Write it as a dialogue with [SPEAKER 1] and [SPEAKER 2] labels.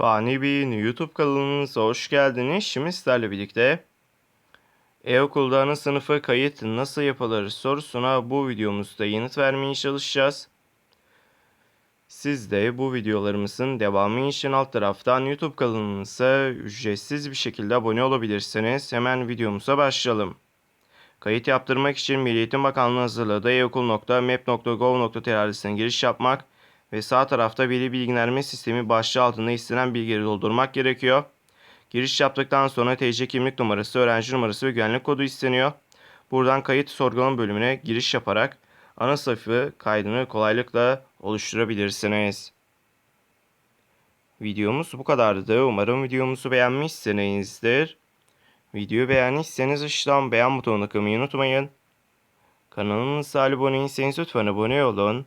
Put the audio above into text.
[SPEAKER 1] Fani Bey'in YouTube kanalınıza hoş geldiniz. Şimdi sizlerle birlikte e-okulda ana sınıfa kayıt nasıl yapılır sorusuna bu videomuzda yanıt vermeye çalışacağız. Siz de bu videolarımızın devamı için alt taraftan YouTube kanalımıza ücretsiz bir şekilde abone olabilirsiniz. Hemen videomuza başlayalım. Kayıt yaptırmak için Milli Eğitim Bakanlığı hazırladığı eokul.map.gov.tr adresine giriş yapmak ve sağ tarafta veli bilgilendirme sistemi başlığı altında istenen bilgileri doldurmak gerekiyor. Giriş yaptıktan sonra TC kimlik numarası, öğrenci numarası ve güvenlik kodu isteniyor. Buradan kayıt sorgulama bölümüne giriş yaparak ana sayfa kaydını kolaylıkla oluşturabilirsiniz. Videomuz bu kadardı. Umarım videomuzu beğenmişsinizdir. Videoyu beğendiyseniz aşağıdan beğen butonuna tıklamayı unutmayın. Kanalımıza abone değilseniz lütfen abone olun.